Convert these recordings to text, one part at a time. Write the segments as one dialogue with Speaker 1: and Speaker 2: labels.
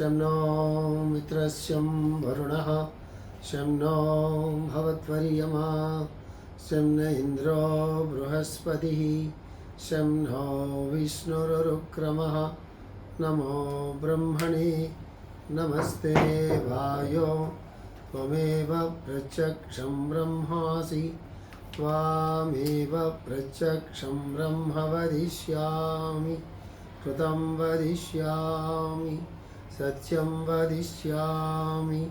Speaker 1: शं नो मित्रस्यं वरुणः, शं नो भवत्वर्यमा शं न इन्द्रो बृहस्पतिः, शं नो विष्णुरुक्रमः। नमो ब्रह्मणे, नमस्ते वायो, त्वमेव प्रत्यक्षं ब्रह्मासि, त्वामेव प्रत्यक्षं ब्रह्म वदिष्यामि, कृतं वदिष्यामि। सत्यं वदिष्यामि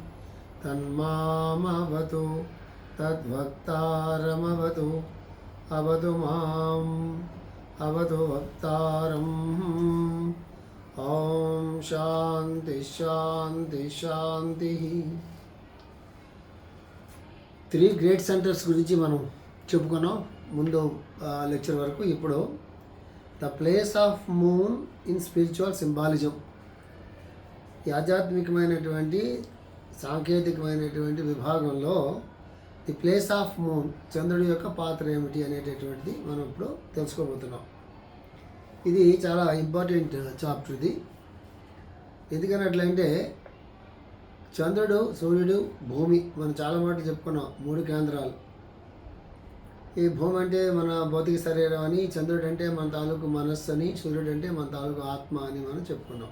Speaker 1: तन्मामवतु तद्वक्तारमवतु अवतु माम् अवतु वक्तारम् ॐ शान्ति शान्ति शान्तिः త్రీ గ్రేట్ సెంటర్స్ గురించి మనం చెప్పుకున్నాం ముందు లెక్చర్ వరకు ఇప్పుడు the place of moon in spiritual symbolism ఈ ఆధ్యాత్మికమైనటువంటి సాంకేతికమైనటువంటి విభాగంలో ది ప్లేస్ ఆఫ్ మూన్ చంద్రుడి యొక్క పాత్ర ఏమిటి అనేటటువంటిది మనం ఇప్పుడు తెలుసుకోబోతున్నాం. ఇది చాలా ఇంపార్టెంట్ చాప్టర్ ఇది. ఎందుకన్నట్లంటే చంద్రుడు సూర్యుడు భూమి మనం చాలా మాటలు చెప్పుకున్నాం మూడు కేంద్రాలు. ఈ భూమి అంటే మన భౌతిక శరీరం అని చంద్రుడు అంటే మన తాలూకు మనస్సు అని సూర్యుడు అంటే మన తాలూకు ఆత్మ అని మనం చెప్పుకున్నాం.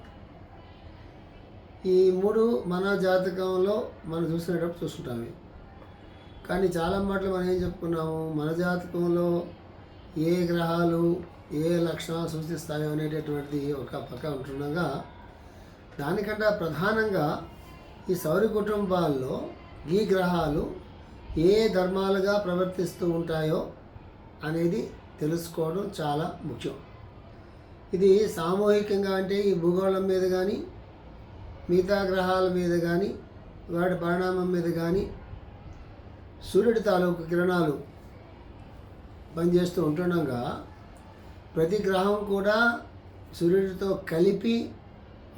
Speaker 1: ఈ మూడు మన జాతకంలో మనం చూసినప్పుడు చూసుకుంటాం కానీ చాలా మాటలు మనం ఏం చెప్పుకున్నాము? మన జాతకంలో ఏ గ్రహాలు ఏ లక్షణాలు సూచిస్తాయో అనేటటువంటిది ఒక పక్క ఉంటుండగా దానికంటే ప్రధానంగా ఈ సౌర కుటుంబాల్లో ఈ గ్రహాలు ఏ ధర్మాలుగా ప్రవర్తిస్తూ ఉంటాయో అనేది తెలుసుకోవడం చాలా ముఖ్యం. ఇది సామూహికంగా అంటే ఈ భూగోళం మీద కానీ మిగతా గ్రహాల మీద కానీ వాటి పరిణామం మీద కానీ సూర్యుడి తాలూకు కిరణాలు పనిచేస్తూ ఉంటుండగా ప్రతి గ్రహం కూడా సూర్యుడితో కలిపి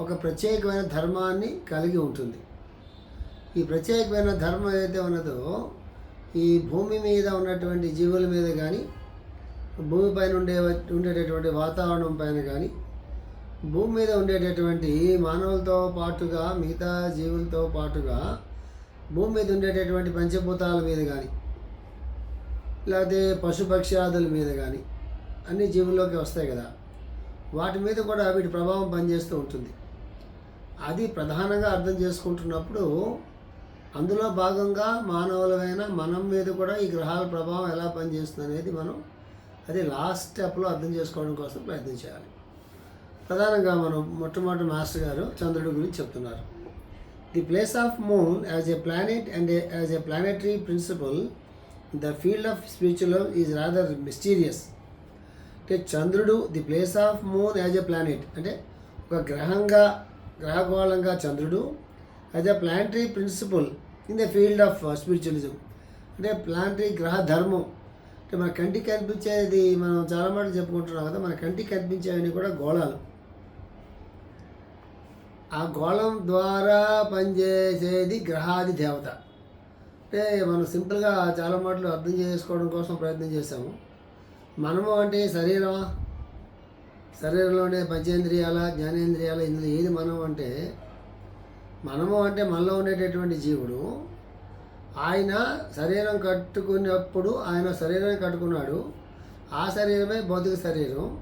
Speaker 1: ఒక ప్రత్యేకమైన ధర్మాన్ని కలిగి ఉంటుంది. ఈ ప్రత్యేకమైన ధర్మం ఏదైతే ఉన్నదో ఈ భూమి మీద ఉన్నటువంటి జీవుల మీద కానీ భూమి పైన ఉండే ఉండేటటువంటి వాతావరణం పైన కానీ భూమి మీద ఉండేటటువంటి మానవులతో పాటుగా మిగతా జీవులతో పాటుగా భూమి మీద ఉండేటటువంటి పంచభూతాల మీద కానీ లేకపోతే పశుపక్ష్యాదుల మీద కానీ అన్ని జీవుల్లోకి వస్తాయి కదా. వాటి మీద కూడా వీటి ప్రభావం పనిచేస్తూ ఉంటుంది. అది ప్రధానంగా అర్థం చేసుకుంటున్నప్పుడు అందులో భాగంగా మానవులమైన మనం మీద కూడా ఈ గ్రహాల ప్రభావం ఎలా పనిచేస్తుంది అనేది మనం అది లాస్ట్ స్టెప్లో అర్థం చేసుకోవడం కోసం ప్రయత్నం చేయాలి. ప్రధానంగా మనం మొట్టమొదటి మాస్టర్ గారు చంద్రుడి గురించి చెప్తున్నారు. The place of moon as a planet and as a planetary principle the field of spiritual is rather mysterious అంటే చంద్రుడు the place of moon as a planet అంటే ఒక గ్రహంగా గ్రహగోళంగా చంద్రుడు as a planetary principle in the field of spiritualism అంటే planetary గ్రహ ధర్మం. అంటే మన కంటికి కనిపించేది మనం చాలా మాటలు చెప్పుకుంటున్నాం కదా మన కంటికి కనిపించేవి కూడా గోళాలు. ఆ గోళం ద్వారా పనిచేసేది గ్రహాది దేవత. అంటే మనం సింపుల్గా చాలా మాటలు అర్థం చేసుకోవడం కోసం ప్రయత్నం చేశాము. మనము అంటే శరీరమా శరీరంలోనే పంచేంద్రియాల జ్ఞానేంద్రియాల ఇందులో ఏది మనం అంటే మనము అంటే మనలో ఉండేటటువంటి జీవుడు ఆయన శరీరం కట్టుకున్నప్పుడు ఆయన శరీరాన్ని కట్టుకున్నాడు. ఆ శరీరమే భౌతిక శరీరం.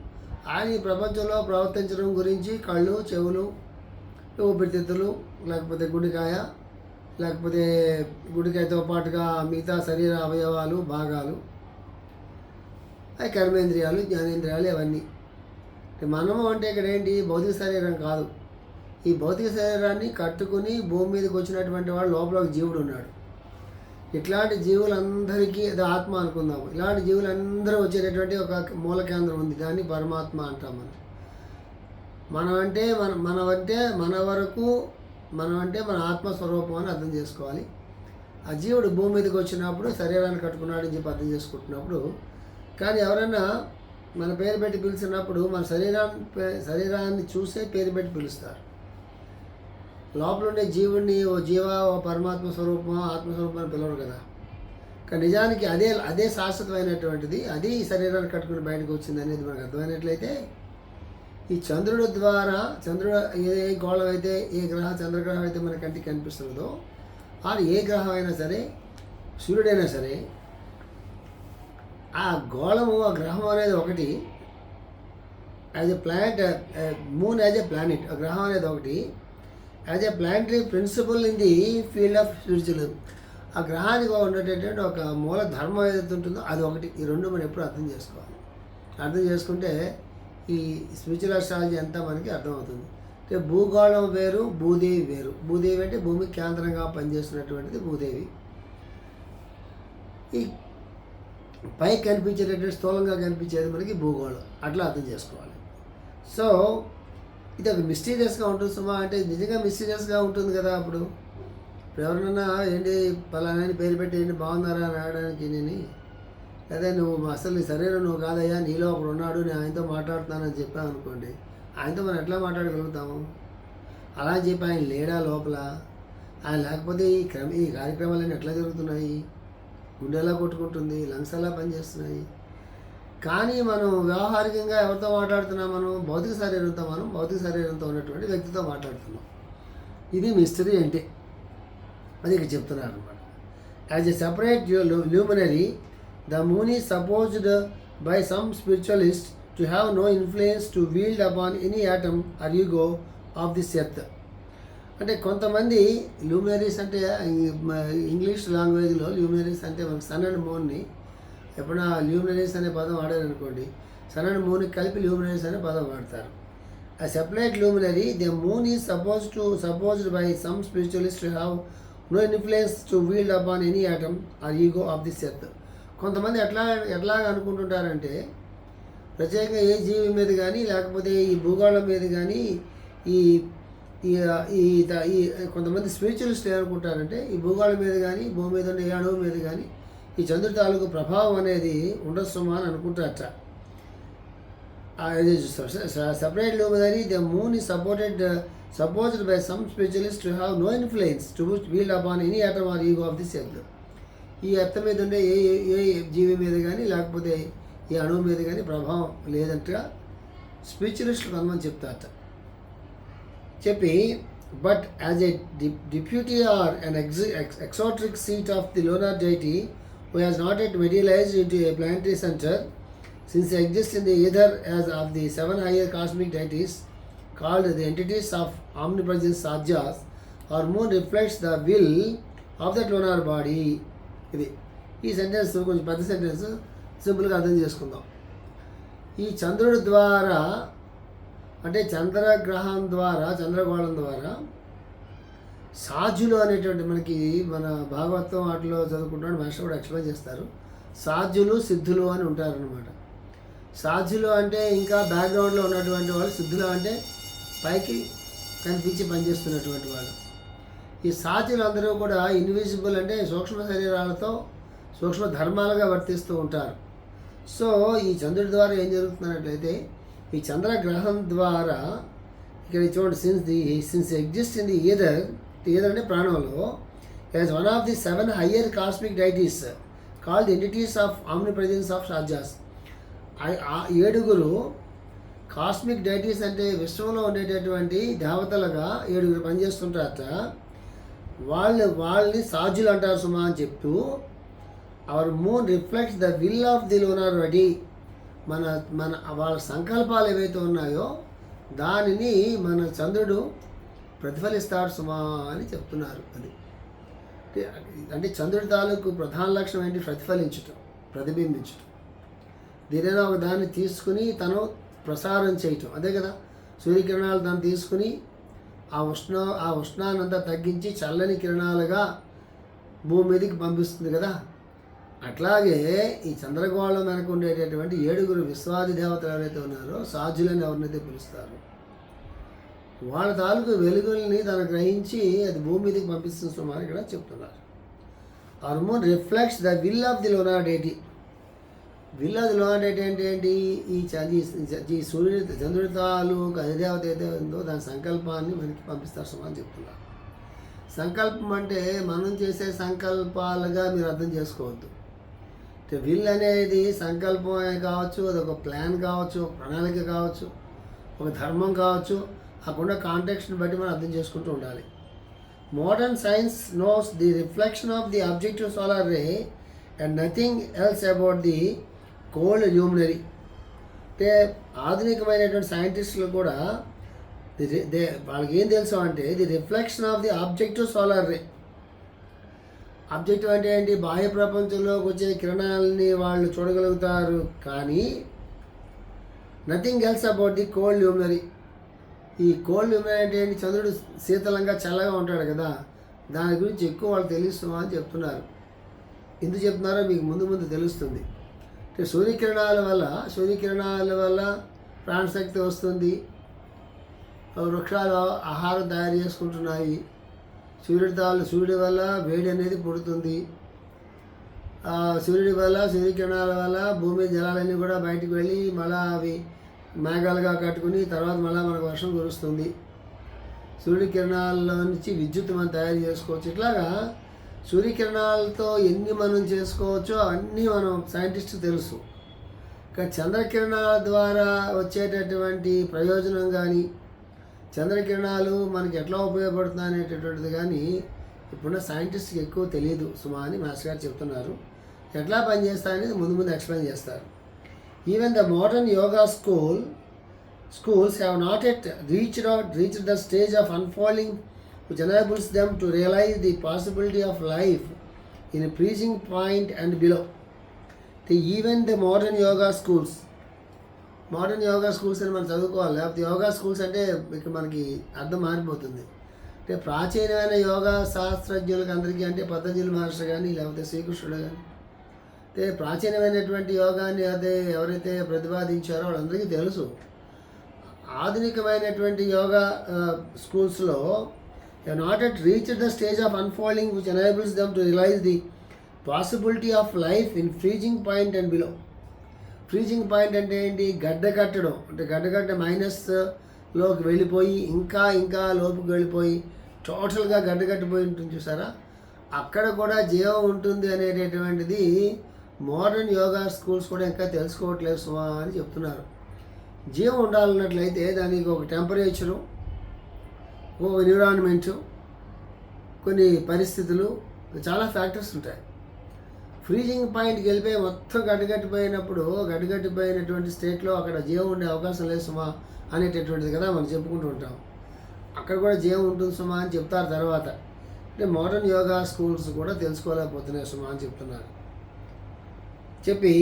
Speaker 1: ఆయన ఈ ప్రపంచంలో ప్రవర్తించడం గురించి కళ్ళు చెవులు ఊపిరితిత్తులు లేకపోతే గుడికాయ లేకపోతే గుడికాయతో పాటుగా మిగతా శరీర అవయవాలు భాగాలు అవి కర్మేంద్రియాలు జ్ఞానేంద్రియాలు ఇవన్నీ. మనము అంటే ఇక్కడ ఏంటి? భౌతిక శరీరం కాదు. ఈ భౌతిక శరీరాన్ని కట్టుకుని భూమి మీదకి వచ్చినటువంటి వాడు లోపల ఒక జీవుడు ఉన్నాడు. ఇట్లాంటి జీవులందరికీ అది ఆత్మ అనుకుందాము. ఇలాంటి జీవులందరూ వచ్చేటటువంటి ఒక మూల కేంద్రం ఉంది. దాన్ని పరమాత్మ అంటాం మనం. మనం అంటే మన మనం అంటే మన వరకు మనం అంటే మన ఆత్మస్వరూపం అని అర్థం చేసుకోవాలి. ఆ జీవుడు భూమి మీదకి వచ్చినప్పుడు శరీరాన్ని కట్టుకున్నాడు అని చెప్పి అర్థం చేసుకుంటున్నప్పుడు కానీ ఎవరైనా మన పేరు పెట్టి పిలిచినప్పుడు మన శరీరాన్ని శరీరాన్ని చూసే పేరు పెట్టి పిలుస్తారు. లోపల ఉండే జీవుడిని ఓ జీవ ఓ పరమాత్మ స్వరూపం ఆత్మస్వరూపం అని పిలవరు కదా. కానీ నిజానికి అదే అదే శాశ్వతమైనటువంటిది అది ఈ శరీరాన్ని కట్టుకుని బయటకు వచ్చింది అనేది మనకు అర్థమైనట్లయితే ఈ చంద్రుడు ద్వారా చంద్రుడు ఏ గోళం అయితే ఏ గ్రహ చంద్రగ్రహం అయితే మన కంటికి కనిపిస్తున్నదో అది ఏ గ్రహం అయినా సరే సూర్యుడైనా సరే ఆ గోళము ఆ గ్రహం అనేది ఒకటి as a planet moon as a planet ఆ గ్రహం అనేది ఒకటి as a planetary principle in the field of spiritual ఆ గ్రహానికి ఉండేటటువంటి ఒక మూల ధర్మం ఏదైతే ఉంటుందో అది ఒకటి. ఈ రెండు మనం ఎప్పుడు అర్థం చేసుకోవాలి. అర్థం చేసుకుంటే ఈ స్పిరిచువల్ అస్ట్రాలజీ అంతా మనకి అర్థమవుతుంది. అంటే భూగోళం వేరు భూదేవి వేరు. భూదేవి అంటే భూమి కేంద్రంగా పనిచేస్తున్నటువంటిది భూదేవి. ఈ పైకి కనిపించేటటువంటి స్థూలంగా కనిపించేది మనకి భూగోళం. అట్లా అర్థం చేసుకోవాలి. సో ఇది ఒక మిస్టీరియస్గా ఉంటుంది సుమా. అంటే నిజంగా మిస్టీరియస్గా ఉంటుంది కదా అప్పుడు. ఇప్పుడు ఏంటి పలానా పేరు పెట్టి ఏంటి బాగున్నారా అని అడగడానికి నేను అదే నువ్వు అసలు నీ శరీరం నువ్వు కాదయ్యా నీలో ఒకడు ఉన్నాడు నేను ఆయనతో మాట్లాడుతున్నానని చెప్పాను అనుకోండి ఆయనతో మనం ఎట్లా మాట్లాడగలుగుతాము? అలా అని చెప్పి ఆయన లేడా లోపల? ఆయన లేకపోతే ఈ క్రమ ఈ కార్యక్రమాలన్నీ ఎట్లా జరుగుతున్నాయి? గుండె ఎలా కొట్టుకుంటుంది లంగ్స్ ఎలా పనిచేస్తున్నాయి? కానీ మనం వ్యవహారికంగా ఎవరితో మాట్లాడుతున్నాం మనం? భౌతిక శరీరంతో మనం భౌతిక శరీరంతో ఉన్నటువంటి వ్యక్తితో మాట్లాడుతున్నాం. ఇది మిస్టరీ అంటే. అది ఇక్కడ చెప్తున్నారు అనమాట. As a separate luminary the moon is supposed by some spiritualist to have no influence to wield upon any atom or ego of this earth అంటే కొంతమంది లూమినరీస్ అంటే ఇంగ్లీష్ లాంగ్వేజ్లో లూమినరీస్ అంటే మనకి సన్ అండ్ మూన్ని ఎప్పుడైనా లూమినరీస్ అనే పదం వాడారనుకోండి సన్ అండ్ మూన్ కలిపి లూమినరీస్ అనే పదం వాడతారు. ఆ separate luminary the moon is suppose to supposed by some spiritualist have no influence to wield upon any atom or ego of this earth కొంతమంది ఎట్లా ఎట్లా అనుకుంటుంటారంటే ప్రత్యేకంగా ఏ జీవి మీద కానీ లేకపోతే ఈ భూగోళం మీద కానీ ఈ ఈ ఈ కొంతమంది స్పిరిచువలిస్ట్ ఏమనుకుంటారంటే ఈ భూగోళం మీద కానీ భూమి మీద ఉన్న ఏ అణువు మీద కానీ ఈ చంద్రుడి తాలూకు ప్రభావం అనేది ఉండొస్తుమా అని అనుకుంటారట. Separate luminary the moon is supported supposed by some specialist to have no influence to wield upon any atom or ego of this earth ఈ ఎత్త మీద ఉండే ఏ ఏ జీవి మీద కానీ లేకపోతే ఈ అణువు మీద కానీ ప్రభావం లేదంటగా స్పీచ్లిస్ట్లు కొంతమంది చెప్తారట. చెప్పి but as a deputy or an exo exoteric seat of the lunar deity who has not yet materialize in to a planetary centre since exist in the ether as of the seven higher cosmic deities called the entities of omnipresence సాజ్జాస్ our moon reflects the will of the lunar body ఇది. ఈ sentence కొంచెం పెద్ద sentence సింపుల్గా అర్థం చేసుకుందాం. ఈ చంద్రుడి ద్వారా అంటే చంద్రగ్రహం ద్వారా చంద్రగోళం ద్వారా సాధ్యులు అనేటువంటి మనకి మన భాగవతం వాటిలో చదువుకుంటాడు మాస్టర్ కూడా ఎక్స్ప్లెయిన్ చేస్తారు. సాధ్యులు సిద్ధులు అని ఉంటారనమాట సాధ్యులు అంటే ఇంకా బ్యాక్గ్రౌండ్లో ఉన్నటువంటి వాళ్ళు సిద్ధులు అంటే పైకి కనిపించి పనిచేస్తున్నటువంటి వాళ్ళు. ఈ సాధ్యులు అందరూ కూడా ఇన్విజిబుల్ అంటే సూక్ష్మ శరీరాలతో సూక్ష్మ ధర్మాలుగా వర్తిస్తూ ఉంటారు. సో ఈ చంద్రుడి ద్వారా ఏం జరుగుతున్నట్లయితే ఈ చంద్రగ్రహం ద్వారా ఇక్కడ చూడండి since the since exist in the ether ether అంటే ప్రాణంలో as one of the seven higher cosmic deities call the entities of omnipresence of షార్జాస్ ఏడుగురు కాస్మిక్ డైటీస్ అంటే విశ్వంలో ఉండేటటువంటి దేవతలుగా ఏడుగురు పనిచేస్తుంటారట. వాళ్ళు వాళ్ళని సాజులు అంటారు సుమా అని చెప్తూ our moon reflects the will of the lunar ready మన మన వాళ్ళ సంకల్పాలు ఏవైతే ఉన్నాయో దానిని మన చంద్రుడు ప్రతిఫలిస్తాడు సుమా అని చెప్తున్నారు అది. అంటే- చంద్రుడి తాలూకు ప్రధాన లక్ష్యం ఏంటి? ప్రతిఫలించటం ప్రతిబింబించటం. దేనైనా ఒక దాన్ని తీసుకుని తను ప్రసారం చేయటం. అదే కదా సూర్యకిరణాలు దాన్ని తీసుకుని ఆ ఉష్ణ ఆ ఉష్ణాన్నంతా తగ్గించి చల్లని కిరణాలుగా భూమి మీదకి పంపిస్తుంది కదా. అట్లాగే ఈ చంద్రగోళం వెనక ఉండేటటువంటి ఏడుగురు విశ్వాది దేవతలు ఎవరైతే ఉన్నారో సాధ్యులని ఎవరినైతే పిలుస్తారు వాళ్ళ తాలూకు వెలుగుల్ని తను గ్రహించి అది భూమి మీదకి పంపిస్తున్న సుమారు ఇక్కడ చెప్తున్నారు. Our moon reflects the will of the lunar deity. Deity of అది లోనాడేటి ఏంటి? ఈ చ- ఈ సూర్యుడి చంద్రుడి తాలూకు అధిదేవత ఏదో ఉందో దాని సంకల్పాన్ని మనకి పంపిస్తారు సుమా అని చెప్తున్నారు. సంకల్పం అంటే మనం చేసే సంకల్పాలుగా మీరు అర్థం చేసుకోవద్దు. విల్ అనేది సంకల్పం కావచ్చు అది ఒక ప్లాన్ కావచ్చు ఒక ప్రణాళిక కావచ్చు ఒక ధర్మం కావచ్చు అక్కడ కాంటాక్ట్ని బట్టి మనం అర్థం చేసుకుంటూ ఉండాలి. Modern science knows the reflection of the objective solar ray and nothing else about the cold luminary అంటే ఆధునికమైనటువంటి సైంటిస్టులు కూడా ది దే వాళ్ళకి ఏం తెలుసు అంటే the reflection of the objective solar ray objective అంటే ఏంటి? బాహ్య ప్రపంచంలోకి వచ్చే కిరణాలని వాళ్ళు చూడగలుగుతారు. కానీ nothing else about the cold luminary ఈ కోల్డ్ ల్యూమినరీ అంటే ఏంటి? చంద్రుడు శీతలంగా చల్లగా ఉంటాడు కదా. దాని గురించి ఎక్కువ వాళ్ళు తెలుస్తున్నా అని చెప్తున్నారు. ఎందుకు చెప్తున్నారో మీకు ముందు ముందు తెలుస్తుంది. అంటే సూర్యకిరణాల వల్ల సూర్యకిరణాల వల్ల ప్రాణశక్తి వస్తుంది. వృక్షాలు ఆహారం తయారు చేసుకుంటున్నాయి. సూర్యుడి తాళ్ళు సూర్యుడి వల్ల వేడి అనేది పుడుతుంది. సూర్యుడి వల్ల సూర్యకిరణాల వల్ల భూమి జలాలన్నీ కూడా బయటికి వెళ్ళి మళ్ళా అవి మేఘాలుగా కట్టుకుని తర్వాత మళ్ళీ మనకు వర్షం కురుస్తుంది. సూర్యకిరణాల్లో నుంచి విద్యుత్ మనం తయారు చేసుకోవచ్చు. ఇట్లాగా సూర్యకిరణాలతో ఎన్ని మనం చేసుకోవచ్చో అన్నీ మనం సైంటిస్ట్ తెలుసు. కానీ చంద్రకిరణాల ద్వారా వచ్చేటటువంటి ప్రయోజనం కానీ చంద్రకిరణాలు మనకి ఎట్లా ఉపయోగపడుతున్నాయి అనేటటువంటిది కానీ ఇప్పుడున్న సైంటిస్ట్కి ఎక్కువ తెలియదు సుమా అని మాస్టర్ గారు చెప్తున్నారు. ఎట్లా పనిచేస్తాయనేది ముందు ముందు ఎక్స్ప్లెయిన్ చేస్తారు. Even the modern yoga school schools have not yet reached out reach the stage of unfolding which enables them to realize the possibility of life in a freezing point and below. The, even the modern yoga schools. Modern yoga schools అని మనం చదువుకోవాలి. లేకపోతే yoga schools అంటే ఇక్కడ మనకి అర్థం మారిపోతుంది. అంటే ప్రాచీనమైన యోగా శాస్త్రజ్ఞులకు అందరికీ అంటే పతంజలి మహర్షి కానీ లేకపోతే శ్రీకృష్ణుడు కానీ అంటే ప్రాచీనమైనటువంటి యోగాన్ని అదే ఎవరైతే ప్రతిపాదించారో వాళ్ళందరికీ తెలుసు. ఆధునికమైనటువంటి యోగా స్కూల్స్లో not yet reach the stage of unfolding which enables them to realise the possibility of life in freezing point and below freezing point అంటే ఏంటి? గడ్డ కట్టడం. అంటే గడ్డ కట్ట మైనస్లోకి వెళ్ళిపోయి ఇంకా ఇంకా లోపుకి వెళ్ళిపోయి టోటల్గా గడ్డ కట్టిపోయి ఉంటుంది చూసారా? అక్కడ కూడా జీవం ఉంటుంది అనేటటువంటిది మోడర్న్ యోగా స్కూల్స్ కూడా ఇంకా తెలుసుకోవట్లేదు సుమా అని చెప్తున్నారు. జీవం ఉండాలన్నట్లయితే దానికి ఒక టెంపరేచరు ఓ ఎన్విరాన్మెంటు కొన్ని పరిస్థితులు చాలా ఫ్యాక్టర్స్ ఉంటాయి. ఫ్రీజింగ్ పాయింట్కి వెళ్ళిపోయి మొత్తం గడ్డగట్టిపోయినప్పుడు గడ్డగట్టిపోయినటువంటి స్టేట్లో అక్కడ జీవం ఉండే అవకాశం లేదు సుమా అనేటటువంటిది కదా మనం చెప్పుకుంటూ ఉంటాం. అక్కడ కూడా జీవం ఉంటుంది సుమా అని చెప్తారు తర్వాత. అంటే మోడర్న్ యోగా స్కూల్స్ కూడా తెలుసుకోలేకపోతున్నాయి సుమా అని చెప్తున్నారు. చెప్పి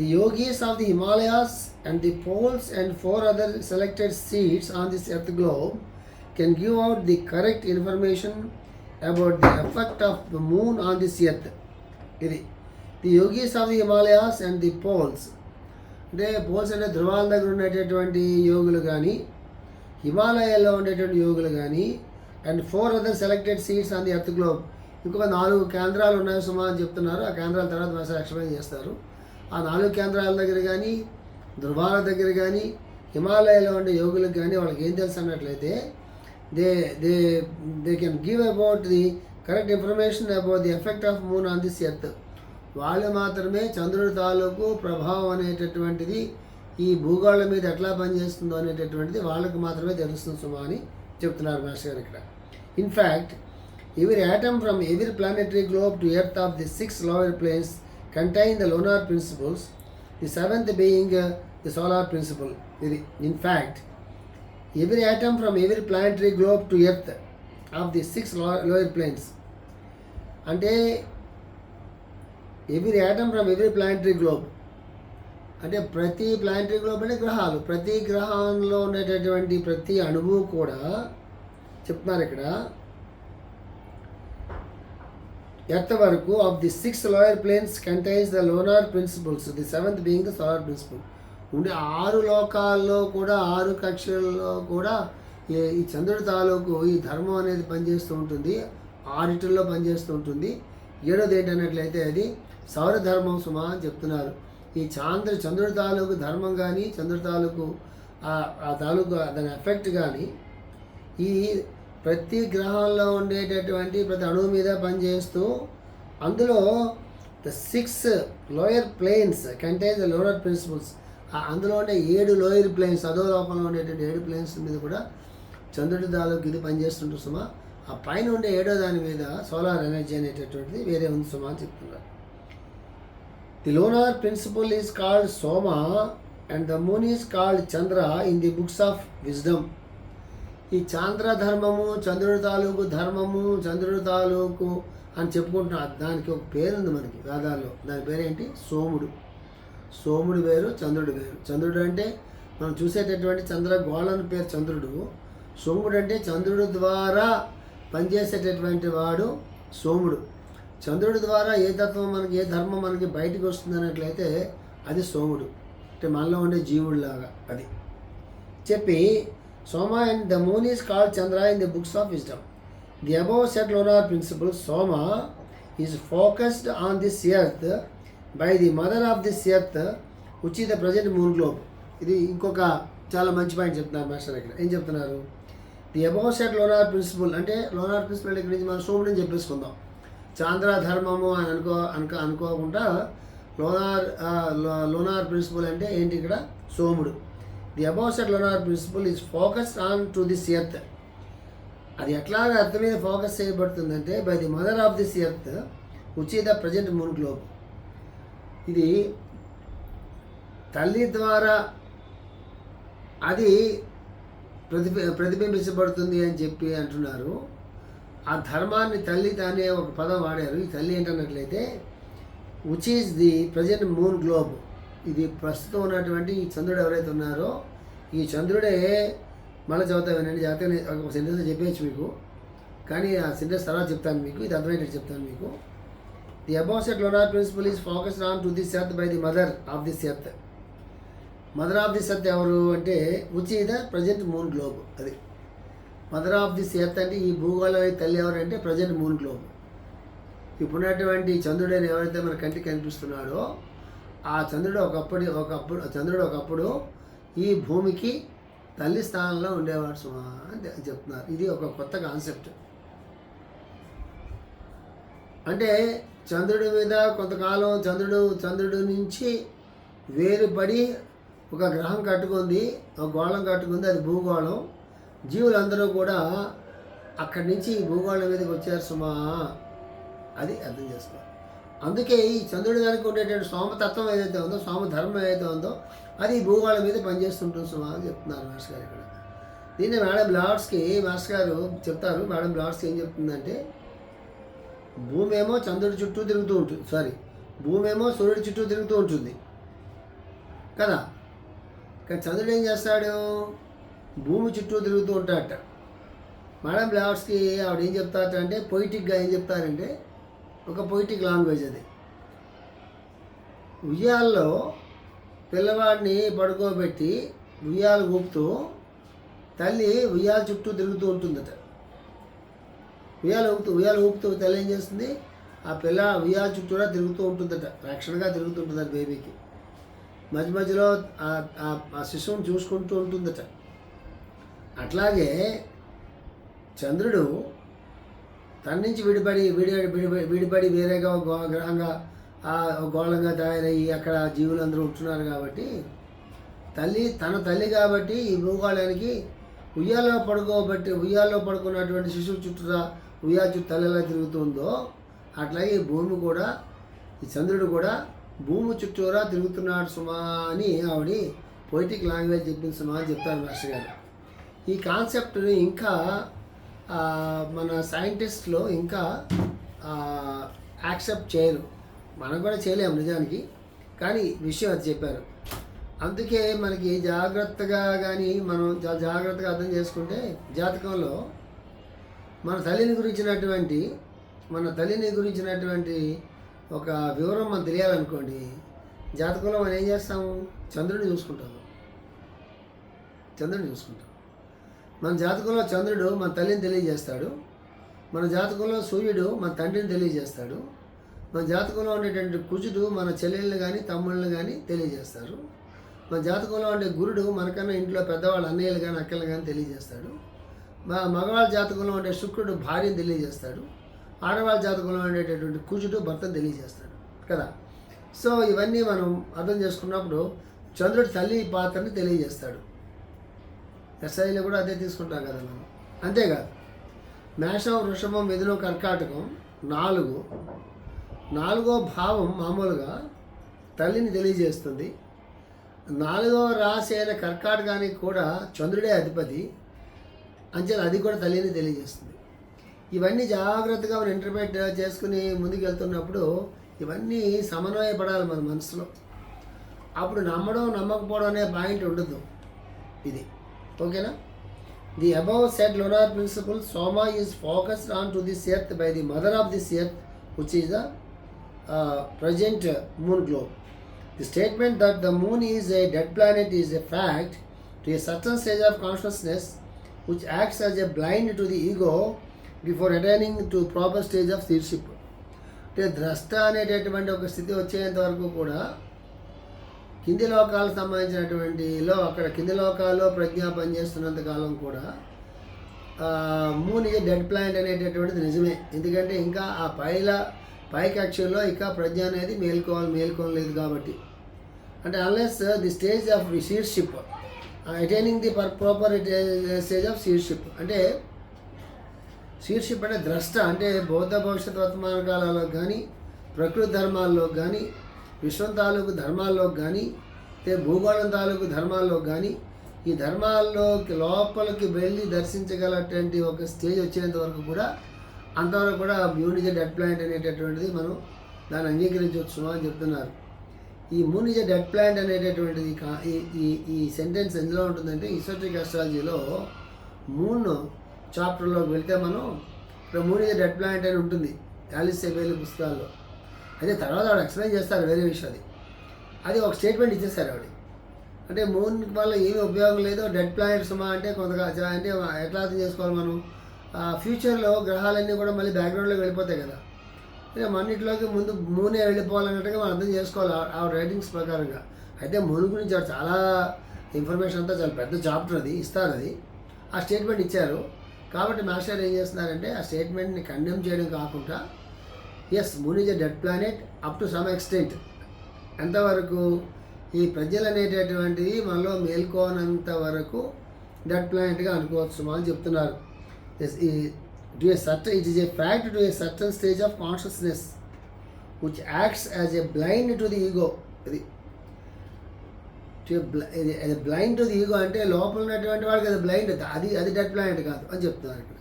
Speaker 1: the yogis of the Himalayas and the poles and four other selected seats on this earth globe can give out the correct information about the effect of the moon on this earth ఇది. The yogis of the Himalayas and the poles అంటే poles అంటే ధృవాల దగ్గర ఉండేటటువంటి యోగులు కానీ హిమాలయాల్లో ఉండేటువంటి యోగులు కానీ and four other selected seats on the earth globe ఇంకొక నాలుగు కేంద్రాలు ఉన్నాయి సుమా అని చెప్తున్నారు. ఆ కేంద్రాల తర్వాత మాస్టర్ ఎక్స్ప్లెయిన్ చేస్తారు. ఆ నాలుగు కేంద్రాల దగ్గర కానీ ధృవాల దగ్గర కానీ హిమాలయాలో ఉండే యోగులకు కానీ వాళ్ళకి ఏం తెలుసు అన్నట్లయితే they they they can give about the correct information about the effect of moon on this earth వాళ్ళు మాత్రమే చంద్రుడి తాలూకు ప్రభావం అనేటటువంటిది ఈ భూగోళం మీద ఎట్లా పనిచేస్తుందో అనేటటువంటిది వాళ్ళకు మాత్రమే తెలుస్తుంది సుమా అని చెప్తున్నారు మాస్టర్ గారు ఇక్కడ. In fact every atom from every planetary globe to earth of the six lower planes contain the lunar principles the seventh being the solar principle ఇది in fact every atom from every planetary globe to earth of the six lower lower planes. అంటే every atom from every planetary globe అంటే ప్రతి planetary globe అంటే గ్రహాలు. ప్రతి గ్రహంలో ఉండేటటువంటి ప్రతి అణువు కూడా చెప్తున్నారు ఇక్కడ. ఎర్త్ వరకు of the six lower planes contains the lunar principles the seventh being the solar principle ఉండే ఆరు లోకాల్లో కూడా ఆరు కక్షల్లో కూడా ఈ- చంద్రుడి తాలూకు ఈ ధర్మం అనేది పనిచేస్తూ ఉంటుంది. ఆడిటర్లో పనిచేస్తూ ఉంటుంది. ఏడోది ఏంటన్నట్లయితే అది సౌర ధర్మం సుమా అని చెప్తున్నారు. ఈ చాంద్ర చంద్రుడి తాలూకు ధర్మం కానీ చంద్రుడి తాలూకు ఆ- తాలూకు దాని ఎఫెక్ట్ కానీ ఈ ప్రతి గ్రహంలో ఉండేటటువంటి ప్రతి అణువు మీద పనిచేస్తూ అందులో the six lower planes contain the lower principles అందులో ఉండే ఏడు లోయర్ ప్లేన్స్ అదో లోకంలో ఉండేటువంటి ఏడు ప్లేన్స్ మీద కూడా చంద్రుడి దాలోకి ఇది పనిచేస్తుంటుంది సుమా. ఆ పైన ఉండే ఏడో దాని మీద సోలార్ ఎనర్జీ అనేటటువంటిది వేరే ఉంది సుమా అని చెప్తున్నారు. The lunar principle is called Soma and the moon is called Chandra in the books of wisdom ఈ చాంద్ర ధర్మము చంద్రుడి తాలూకు ధర్మము చంద్రుడి తాలూకు అని చెప్పుకుంటున్నా దానికి ఒక పేరు ఉంది మనకి వేదాల్లో. దాని పేరేంటి? సోముడు. సోముడు వేరు చంద్రుడు వేరు. చంద్రుడు అంటే మనం చూసేటటువంటి చంద్ర గోళం పేరు చంద్రుడు. సోముడు అంటే చంద్రుడు ద్వారా పనిచేసేటటువంటి వాడు సోముడు. చంద్రుడి ద్వారా ఏ తత్వం మనకి ఏ ధర్మం మనకి బయటకు వస్తుంది అన్నట్లయితే అది సోముడు. అంటే మనలో ఉండే జీవుడిలాగా అది. చెప్పి Soma and the moon is called Chandra in the books of wisdom. The above set lunar principle Soma is focused on this earth by the mother of the earth which the present moon globe. ఇది ఇంకొక చాలా మంచి point చెప్తున్నారు master ఇక్కడ ఏం చెప్తున్నారు? The above set lunar principle అంటే lunar principle ఇక్కడ నుంచి మనం సోముడిని చెప్పేసుకుందాం. చాంద్ర ధర్మము అని అనుకో అనుకో అనుకోకుండా లోనార్ లో- లోనార్ ప్రిన్సిపల్ అంటే ఏంటి ఇక్కడ? సోముడు. The above set lunar principle is focused on to this earth అది ఎట్లాగా అర్థం మీద focus చేయబడుతుందంటే by the mother of this earth which present moon globe. ఇది తల్లి ద్వారా అది ప్రతిబి ప్రతిబింబించబడుతుంది అని చెప్పి అంటున్నారు. ఆ ధర్మాన్ని తల్లి అనే ఒక పదం వాడారు. ఈ తల్లి ఏంటన్నట్లయితే which is the present moon globe ఇది ప్రస్తుతం ఉన్నటువంటి ఈ చంద్రుడు ఎవరైతే ఉన్నారో ఈ చంద్రుడే మళ్ళీ చదువుతా వినండి. జాతకం ఒక సెంటెన్స్ చెప్పేయచ్చు మీకు. కానీ ఆ సెంటెన్స్ తర్వాత చెప్తాను మీకు. ఇది అర్థమయ్యేటట్టు చెప్తాను మీకు. The above set lunar principle is focused on to this earth by the mother of the earth mother of this earth ఎవరు అంటే which the present moon globe అది. మదర్ ఆఫ్ ది సెత్ అంటే ఈ భూగోళం తల్లి ఎవరంటే ప్రజెంట్ మూన్ గ్లోబ్ ఇప్పుడున్నటువంటి చంద్రుడని ఎవరైతే మన కంటికి కనిపిస్తున్నాడో ఆ చంద్రుడు ఒకప్పుడు ఒకప్పుడు చంద్రుడు ఒకప్పుడు ఈ భూమికి తల్లి స్థానంలో ఉండేవాడు సుమా అని చెప్తున్నారు. ఇది ఒక కొత్త కాన్సెప్ట్ అంటే చంద్రుడి మీద కొంతకాలం చంద్రుడు చంద్రుడి నుంచి వేరుపడి ఒక గ్రహం కట్టుకుంది ఒక గోళం కట్టుకుంది అది భూగోళం. జీవులందరూ కూడా అక్కడి నుంచి ఈ భూగోళం మీదకి వచ్చారు సుమా. అది అర్థం చేసుకోవాలి. అందుకే ఈ చంద్రుడి దానికి ఉండేటువంటి సోమతత్వం ఏదైతే ఉందో సోమధర్మం ఏదైతే ఉందో అది భూగోళం మీద పనిచేస్తుంటుంది సుమా అని చెప్తున్నారు మాస్టర్ గారు ఇక్కడ. దీన్ని మేడం బ్లాడ్స్కి మాస్టర్ గారు చెప్తారు. మేడం బ్లాడ్స్కి ఏం చెప్తుందంటే భూమి ఏమో చంద్రుడి చుట్టూ తిరుగుతూ ఉంటుంది సారీ భూమి ఏమో సూర్యుడి చుట్టూ తిరుగుతూ ఉంటుంది. కదా? కానీ చంద్రుడు ఏం చేస్తాడు? భూమి చుట్టూ తిరుగుతూ ఉంటాడట. మేడం బ్లావర్స్కి ఆవిడ ఏం చెప్తారట అంటే పొయిటిక్గా ఏం చెప్తారంటే ఒక పొయిటిక్ లాంగ్వేజ్ అది. ఉయ్యాల్లో పిల్లవాడిని పడుకోబెట్టి ఉయ్యాలు ఊపుతూ తల్లి ఉయ్యాల చుట్టూ తిరుగుతూ ఉంటుందట. ఉయ్యాల ఊపుతూ ఉయ్యాల ఊపుతూ తల్లి ఏం చేస్తుంది? ఆ పిల్ల ఉయ్యాల చుట్టూరా తిరుగుతూ ఉంటుందట రక్షణగా తిరుగుతుంటుందట బేబీకి. మధ్య మధ్యలో ఆ- ఆ- శిశువుని చూసుకుంటూ ఉంటుందట. అట్లాగే చంద్రుడు తన నుంచి విడిపడి విడి విడిపడి విడిపడి వేరేగా గో- గ్రహంగా ఆ గోళంగా తయారయ్యి అక్కడ జీవులందరూ ఉంటున్నారు కాబట్టి తల్లి తన తల్లి కాబట్టి ఈ భూగోళానికి ఉయ్యాలో పడుకోబట్టి ఉయ్యాలో పడుకున్నటువంటి శిశువు చుట్టూరా ఉయాచు చుట్టూ ఎలా తిరుగుతుందో అట్లాగే భూమి కూడా ఈ చంద్రుడు కూడా భూమి చుట్టూరా తిరుగుతున్నాడు సుమా అని ఆవిడ పొయిటిక్ లాంగ్వేజ్ చెప్పింది సుమా అని చెప్తారు మాస్టర్ గారు. ఈ కాన్సెప్ట్ని ఇంకా మన సైంటిస్ట్లో ఇంకా యాక్సెప్ట్ చేయరు. మనం కూడా చేయలేము నిజానికి కానీ విషయం అది చెప్పారు. అందుకే మనకి జాగ్రత్తగా కానీ మనం చాలా జాగ్రత్తగా అర్థం చేసుకుంటే జాతకంలో మన తల్లిని గురించినటువంటి మన తల్లిని గురించినటువంటి ఒక వివరం మనం తెలియాలనుకోండి జాతకంలో మనం ఏం చేస్తాము? చంద్రుడిని చూసుకుంటాము. చంద్రుడిని చూసుకుంటాం మన జాతకంలో చంద్రుడు మన తల్లిని తెలియజేస్తాడు. మన జాతకంలో సూర్యుడు మన తండ్రిని తెలియజేస్తాడు. మన జాతకంలో ఉండేటువంటి కుజుడు మన చెల్లెళ్ళని కానీ తమ్ముళ్ళని కానీ తెలియజేస్తారు మన జాతకంలో ఉండే గురుడు మనకన్నా ఇంట్లో పెద్దవాళ్ళ అన్నయ్యలు కానీ అక్కలు కానీ తెలియజేస్తాడు. మగవాళ్ళ జాతకంలో ఉండే శుక్రుడు భార్యను తెలియజేస్తాడు. ఆడవాళ్ళ జాతకంలో ఉండేటటువంటి కుజుడు భర్తను తెలియజేస్తాడు. కదా? సో ఇవన్నీ మనం అర్థం చేసుకున్నప్పుడు చంద్రుడు తల్లి పాత్రని తెలియజేస్తాడు. ఎస్ఐలో కూడా అదే తీసుకుంటాం కదా మనం. అంతేకాదు మేషం వృషభం మిథునం కర్కాటకం నాలుగు. నాలుగో భావం మామూలుగా తల్లిని తెలియజేస్తుంది. నాలుగవ రాశి అయిన కర్కాటకానికి కూడా చంద్రుడే అధిపతి. అంచేది అది కూడా తల్లిని తెలియజేస్తుంది. ఇవన్నీ జాగ్రత్తగా మనం ఇంటర్ప్రెట్ చేసుకుని ముందుకు వెళ్తున్నప్పుడు ఇవన్నీ సమన్వయపడాలి మన మనసులో. అప్పుడు నమ్మడం నమ్మకపోవడం అనే పాయింట్ ఉండదు. ఇది. ఓకేనా? The above set lunar principle Soma is focused on to this earth by the mother of this earth which is the present moon globe the statement that the moon is a dead planet is a fact to a certain stage of consciousness which acts as a blind to the ego before attaining to proper stage of seership అంటే ద్రష్ట అనేటటువంటి ఒక స్థితి వచ్చేంత వరకు కూడా కింది లోకాలకు సంబంధించినటువంటి లో అక్కడ కింది లోకాల్లో ప్రజ్ఞ పనిచేస్తున్నంత కాలం కూడా మూన్ ఇజ్ డెడ్ ప్లాంట్ అనేటటువంటిది నిజమే. ఎందుకంటే ఇంకా ఆ పైల పై కక్షల్లో ఇంకా ప్రజ్ఞ అనేది మేల్కోవాలి మేల్కోలేదు కాబట్టి. అంటే unless the stage of seership attaining the per proper stage of seership అంటే సీడ్షిప్ అంటే ద్రష్ట అంటే బౌద్ధ భవిష్యత్ వర్తమాన కాలాల్లో కానీ ప్రకృతి ధర్మాల్లో కానీ విశ్వం తాలూకు ధర్మాల్లో కానీ భూగోళం తాలూకు ధర్మాల్లో కానీ ఈ ధర్మాల్లోకి లోపలికి వెళ్ళి దర్శించగలటువంటి ఒక స్టేజ్ వచ్చేంత వరకు కూడా అంతవరకు కూడా బ్యూనిజ డెడ్ ప్లాంట్ అనేటటువంటిది మనం దాన్ని అంగీకరించవచ్చు అని చెప్తున్నారు. ఈ మూనిజ డెడ్ ప్లాంట్ అనేటటువంటిది ఈ ఈ సెంటెన్స్ ఎందులో ఉంటుందంటే ఇసోట్రిక్ ఆస్ట్రాలజీలో మూన్ చాప్టర్లోకి వెళ్తే మనం ఇక్కడ ఇజ్ డెడ్ ప్లాంట్ అని ఉంటుంది యాలిస్ సెబేలి పుస్తకాల్లో. అయితే తర్వాత ఆవిడ ఎక్స్ప్లెయిన్ చేస్తారు వేరే విషయం అది అది ఒక స్టేట్మెంట్ ఇచ్చేస్తారు ఆవిడ. అంటే మూన్ వల్ల ఏమీ ఉపయోగం లేదు డెడ్ ప్లానెట్స్ మా అంటే కొంతగా అంటే ఎట్లా అర్థం చేసుకోవాలి మనం? ఆ ఫ్యూచర్లో గ్రహాలన్నీ కూడా మళ్ళీ బ్యాక్గ్రౌండ్లోకి వెళ్ళిపోతాయి కదా. ఇక మన్నిటిలోకి ముందు మూనే వెళ్ళిపోవాలన్నట్టుగా మనం అర్థం చేసుకోవాలి ఆ- రైటింగ్స్ ప్రకారంగా. అయితే మూన్ గురించి చాలా ఇన్ఫర్మేషన్ అంతా చాలా పెద్ద చాప్టర్ అది ఇస్తారు అది. ఆ స్టేట్మెంట్ ఇచ్చారు. కాబట్టి మాస్టర్ ఏం చేస్తున్నారంటే ఆ స్టేట్మెంట్ని కండెమ్ చేయడం కాకుండా as moon is dead planet up to some extent ఎంతవరకు ఈ ప్రజలు అనేటటువంటివి మనలో మేల్కోనంత వరకు డెడ్ ప్లానెట్గా అనుకోవచ్చు అని చెప్తున్నారు. ఈ to a certain it is a fact to a certain stage of consciousness which acts as a blind to the ego ఇది బ్లైండ్ టు ది ఈగో అంటే లోపల ఉన్నటువంటి వాడికి అది బ్లైండ్ అది అది డెడ్ బ్లైండ్ కాదు అని చెప్తున్నారు ఇక్కడ.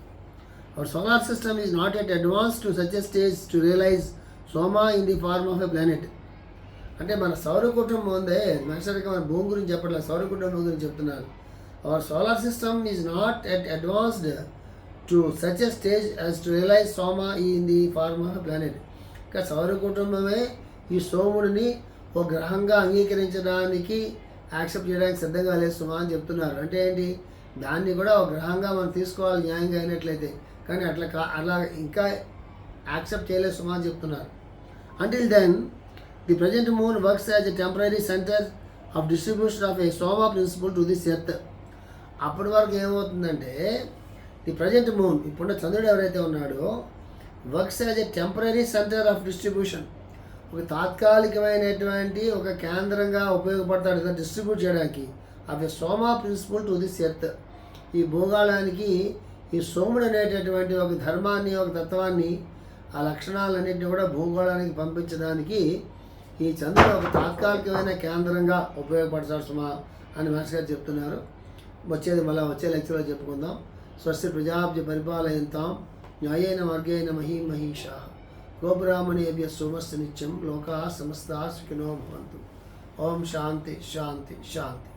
Speaker 1: Our solar system is not at advance to such a stage to realise Soma in the form of a planet అంటే మన సౌర కుటుంబం ఉందే మాస్టర్గా మన భూమి గురించి చెప్పట్లేదు సౌర కుటుంబం గురించి చెప్తున్నారు. Our solar system is not at advanced to such a stage as to realise Soma in the form of planet ఇక సౌర కుటుంబమే ఈ సోముడిని ఒక గ్రహంగా అంగీకరించడానికి యాక్సెప్ట్ చేయడానికి సిద్ధంగా లేదు సుమా అని చెప్తున్నారు. అంటే ఏంటి? దాన్ని కూడా ఒక గ్రహంగా మనం తీసుకోవాలి న్యాయంగా అయినట్లయితే. కానీ అట్లా కా అలా ఇంకా యాక్సెప్ట్ చేయలేదు సుమా అని చెప్తున్నారు. Until then the present moon works as a temporary centre of distribution of a soma principle to this earth అప్పటి వరకు ఏమవుతుందంటే ది ప్రజెంట్ మూన్ ఇప్పుడున్న చంద్రుడు ఎవరైతే ఉన్నాడో works as a temporary centre of distribution ఒక తాత్కాలికమైనటువంటి ఒక కేంద్రంగా ఉపయోగపడతాడు డిస్ట్రిబ్యూట్ చేయడానికి. అవి soma principle to this earth ఈ భూగోళానికి ఈ సోముడు అనేటటువంటి ఒక ధర్మాన్ని ఒక తత్వాన్ని ఆ లక్షణాలన్నింటినీ కూడా భూగోళానికి పంపించడానికి ఈ చంద్రుడు ఒక తాత్కాలికమైన కేంద్రంగా ఉపయోగపడతాడు సుమా అని మనసుగా గారు చెప్తున్నారు. వచ్చేది మళ్ళీ వచ్చే లెక్చర్లో చెప్పుకుందాం. స్వస్య ప్రజాబ్జ పరిపాలయంతాం న్యాయేన మార్గేణ మహీ మహిషా గోబ్రాహ్మణేభ్య సోమస్త నిత్యం లోకా సమస్తా సుఖినో భవంతు. ఓం శాంతి శాంతి శాంతి.